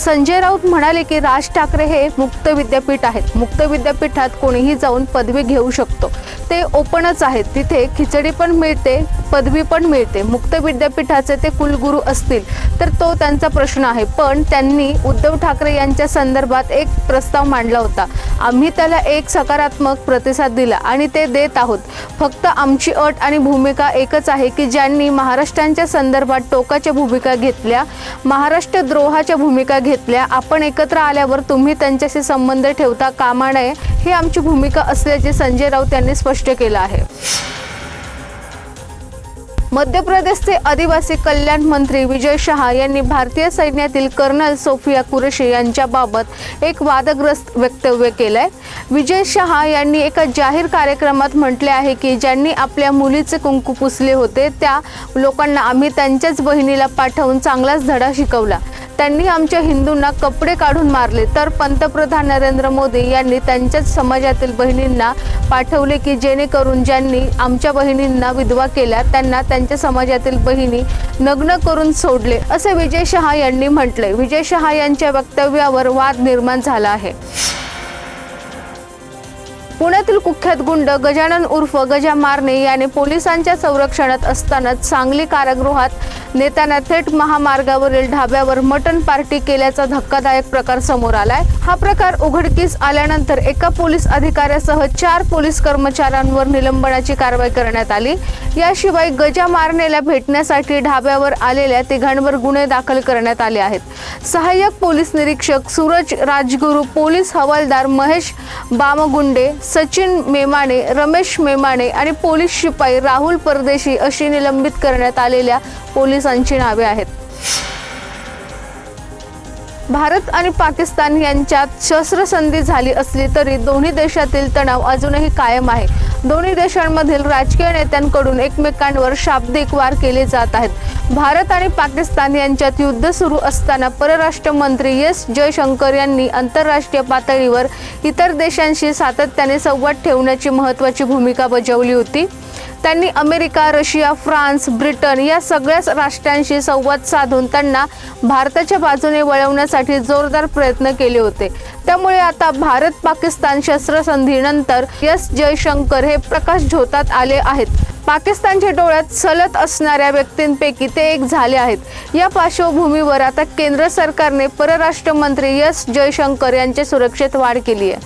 संजय राऊत म्हणाले की राज ठाकरे हे मुक्त विद्यापीठ आहेत. मुक्त विद्यापीठात कोणीही जाऊन पदवी घेऊ शकतो. ते ओपनच आहेत. तिथे खिचडी पण मिळते. पदवी पण मिळते. मुक्त विद्यापीठाचे ते कुलगुरू असतील तर तो त्यांचा प्रश्न आहे. पण त्यांनी उद्धव ठाकरे यांच्या संदर्भात एक प्रस्ताव मांडला होता. आम्ही त्याला एक सकारात्मक प्रतिसाद दिला आणि ते देत आहोत. फक्त आमची अट आणि भूमिका एकच आहे की ज्यांनी महाराष्ट्रांच्या संदर्भात टोकाच्या भूमिका घेतल्या महाराष्ट्र द्रोहाच्या भूमिका घेतल्या आपण एकत्र आल्यावर तुम्ही त्यांच्याशी संबंध ठेवता कामा नये ही आमची भूमिका असल्याचे संजय राऊत यांनी स्पष्ट केलं आहे. मध्य प्रदेशचे आदिवासी कल्याण मंत्री विजय शहा यांनी भारतीय सैन्यातील कर्नल सोफिया कुरेशी यांच्याबाबत एक वादग्रस्त वक्तव्य केलंय. विजय शहा यांनी एका जाहीर कार्यक्रमात म्हटले आहे की ज्यांनी आपल्या मुलीचे कुंकू पुसले होते त्या लोकांना आम्ही त्यांच्याच बहिणीला पाठवून चांगलाच धडा शिकवला. त्यांनी आमच्या हिंदूंना कपडे काढून मारले. तर पंतप्रधान नरेंद्र मोदी यांनी त्यांच्याच समाजातील बहिणींना पाठवले की जेणेकरून ज्यांनी आमच्या बहिणींना विधवा केल्या त्यांना त्यांच्या समाजातील बहिणी नग्न करून सोडले असे विजय शहा यांनी म्हटले. विजय शहा यांच्या वक्तव्यावर वाद निर्माण झाला आहे. पुण्यातील कुख्यात गुंड गजानन उर्फ गजा मारणे याने पोलिसांच्या संरक्षणात असतानाच सांगली कारागृहात नेत्यांना थेट महामार्गावरील ढाब्यावर मटन पार्टी केल्याचा धक्कादायक प्रकार समोर आलाय. हा प्रकार उघडकीस आल्यानंतर एका पोलीस अधिकाऱ्यासह चार पोलीस कर्मचाऱ्यांवर निलंबनाची कारवाई करण्यात आली. याशिवाय गजा मारनेला भेटण्यासाठी ढाब्यावर आलेल्या तिघांवर गुन्हे दाखल करण्यात आले आहेत. सहाय्यक पोलीस निरीक्षक सूरज राजगुरू पोलीस हवालदार महेश बामगुंडे सचिन मेमाणे रमेश मेमाणे आणि पोलीस शिपाई राहुल परदेशी अशी निलंबित करण्यात आलेल्या पोलिसांची नावे आहेत. भारत आणि पाकिस्तान यांच्यात शस्त्रसंधी झाली असली तरी दोन्ही देशातील तणाव अजूनही कायम आहे. दोन्ही देशांमधील राजकीय नेत्यांकडून एकमेकांवर शाब्दिक वार केले जात आहेत. भारत आणि पाकिस्तान यांच्यात युद्ध सुरू असताना परराष्ट्र मंत्री एस जयशंकर यांनी आंतरराष्ट्रीय पातळीवर इतर देशांशी सातत्याने संवाद ठेवण्याची महत्त्वाची भूमिका बजावली होती. त्यांनी अमेरिका रशिया फ्रान्स ब्रिटन या सगळ्याच राष्ट्रांशी संवाद साधून त्यांना भारताच्या बाजूने वळवण्यासाठी जोरदार प्रयत्न केले होते. त्यामुळे आता भारत पाकिस्तान शस्त्रसंधीनंतर एस. जयशंकर हे प्रकाश झोतात आले आहेत. पाकिस्तानच्या डोळ्यात सलत असणाऱ्या व्यक्तींपैकी ते एक झाले आहेत. या पार्श्वभूमीवर आता केंद्र सरकारने परराष्ट्र मंत्री एस. जयशंकर यांच्या सुरक्षेत वाढ केली आहे.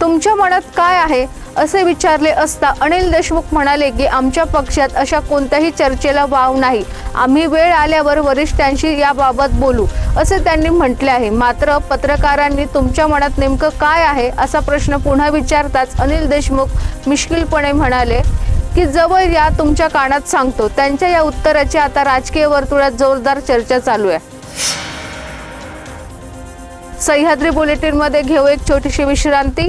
तुमच्या मनात काय आहे? असे विचारले असता अनिल देशमुख म्हणाले की आमच्या पक्षात अशा कोणत्याही चर्चेला वाव नाही. आम्ही वेळ आल्यावर वरिष्ठांशी याबाबत बोलू. असे त्यांनी म्हटले आहे. मात्र पत्रकारांनी तुमच्या मनात नेमकं काय आहे असा प्रश्न पुन्हा विचारताच अनिल देशमुख मिश्किलपणे म्हणाले की जवळ या तुमच्या कानात सांगतो. त्यांच्या या उत्तराची आता राजकीय वर्तुळात जोरदार चर्चा चालू आहे. सह्याद्री बुलेटिनमध्ये घेऊ एक छोटीशी विश्रांती.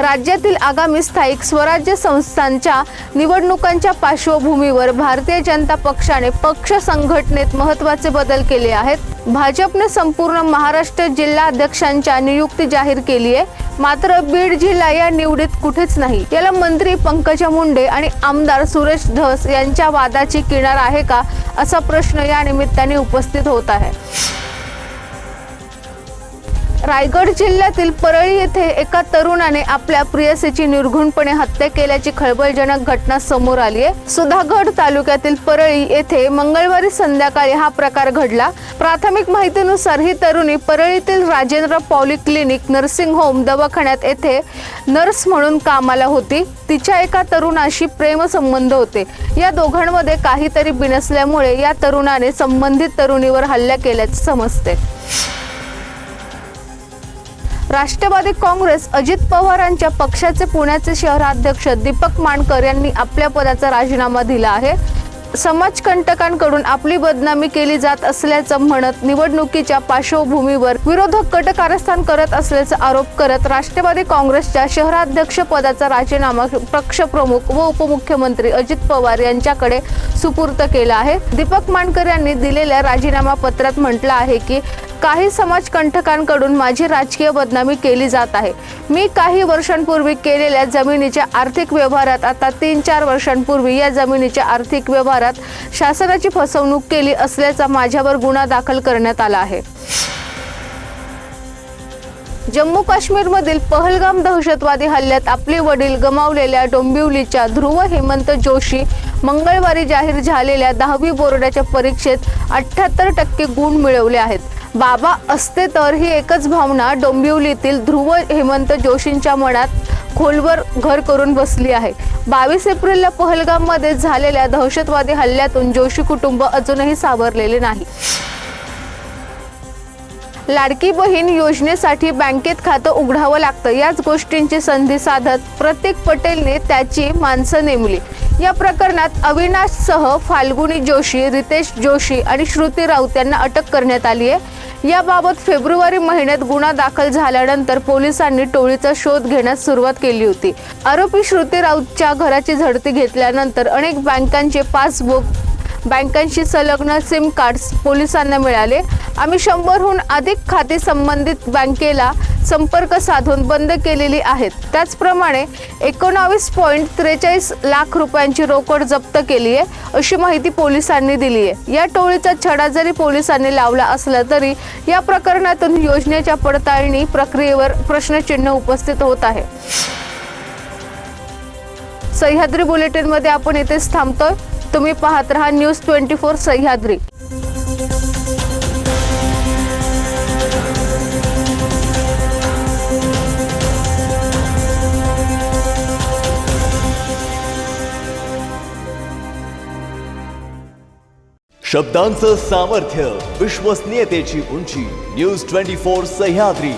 राज्यातील आगामी स्थायिक स्वराज्य संस्थांच्या निवडणुकांच्या पार्श्वभूमीवर भारतीय जनता पक्षाने पक्ष संघटनेत महत्त्वाचे बदल केले आहेत. भाजपने संपूर्ण महाराष्ट्र जिल्हा अध्यक्षांच्या नियुक्ती जाहीर केली आहे. मात्र बीड जिल्हा या निवडीत कुठेच नाही. याला मंत्री पंकजा मुंडे आणि आमदार सुरेश धस यांच्या वादाची किनार आहे का असा प्रश्न या निमित्ताने उपस्थित होत आहे. रायगड जिल्ह्यातील परळी येथे एका तरुणाने आपल्या प्रियसीची निर्घुणपणे हत्या केल्याची खळबळजनक घटना समोर आली आहे. सुधागड तालुक्यातील परळी येथे मंगळवारी संध्याकाळी हा प्रकार घडला. प्राथमिक माहितीनुसार ही तरुणी परळीतील Rajendra poly clinic nursing home दवाखान्यात येथे नर्स म्हणून कामाला होती. तिच्या एका तरुणाशी प्रेमसंबंध होते. या दोघांमध्ये काहीतरी बिनसल्यामुळे या तरुणाने संबंधित तरुणीवर हल्ला केल्याचे समजते. राष्ट्रवादी काँग्रेस अजित पवारांच्या पक्षाचे पुण्याचे शहराध्यक्ष दीपक मानकर यांनी आपल्या पदाचा राजीनामा दिला आहे. समाजकंटकांकडून आपली बदनामी केली जात असल्याचं म्हणत निवडणुकीच्या पार्श्वभूमीवर विरोधक कट कारस्थान करत असल्याचा आरोप करत राष्ट्रवादी काँग्रेसच्या शहराध्यक्ष पदाचा राजीनामा पक्षप्रमुख व उपमुख्यमंत्री अजित पवार यांच्याकडे सुपूर्त केला आहे. दीपक मानकर यांनी दिलेल्या राजीनामा पत्रात म्हटलं आहे की काही समाजकंटकांकडून माझी राजकीय बदनामी केली जात आहे. मी काही वर्षांपूर्वी केलेल्या जमिनीच्या आर्थिक व्यवहारात आता तीन चार वर्षांपूर्वी या जमिनीच्या आर्थिक व्यवहारात शासनाची फसवणूक केली असल्याचा माझ्यावर गुन्हा दाखल करण्यात आला आहे. जम्मू काश्मीरमधील पहलगाम दहशतवादी हल्ल्यात आपले वडील गमावलेल्या डोंबिवलीच्या ध्रुव हेमंत जोशी मंगळवारी जाहीर झालेल्या दहावी बोर्डाच्या परीक्षेत अठ्ठ्याहत्तर टक्के गुण मिळवले आहेत. बाबा असते तर ही एकच भावना डोंबिवलीतील ध्रुव हेमंत जोशींच्या मनात खोलवर घर करून बसली आहे. बावीस एप्रिलला पहलगाममध्ये झालेल्या दहशतवादी हल्ल्यातून जोशी कुटुंब अजूनही सावरलेले नाही. लाडकी बहीण योजनेसाठी बँकेत खातं उघडावं लागतं. याच गोष्टींची संधी साधत प्रत्येक पटेलने त्याची माणसं नेमली. या प्रकरणात अविनाशसह फाल्गुनी जोशी रितेश जोशी आणि श्रुती राऊत यांना अटक करण्यात आली आहे. याबाबत फेब्रुवारी महिन्यात गुन्हा दाखल झाल्यानंतर पोलिसांनी टोळीचा शोध घेण्यास सुरुवात केली होती. आरोपी श्रुती राऊतच्या घराची झडती घेतल्यानंतर अनेक बँकांचे पासबुक बँकांशी संलग्न सिम कार्ड्स पोलिसांना मिळाले. आम्ही शंभरहून अधिक खाती संबंधित बँकेला संपर्क साधून बंद केलेली आहेत. त्याचप्रमाणे एकोणावीस पॉईंट त्रेचाळीस लाख रुपयांची रोकड जप्त केली आहे अशी माहिती पोलिसांनी दिली आहे. या टोळीचा छडा जरी पोलिसांनी लावला असला तरी या प्रकरणातून योजनेच्या पडताळणी प्रक्रियेवर प्रश्नचिन्ह उपस्थित होत आहे. सह्याद्री बुलेटिनमध्ये आपण इथेच थांबतोय. तुम्ही पाहत रहा न्यूज ट्वेंटी फोर सह्याद्री. शब्दांचं सामर्थ्य विश्वसनीयतेची उंची न्यूज ट्वेंटी फोर सह्याद्री.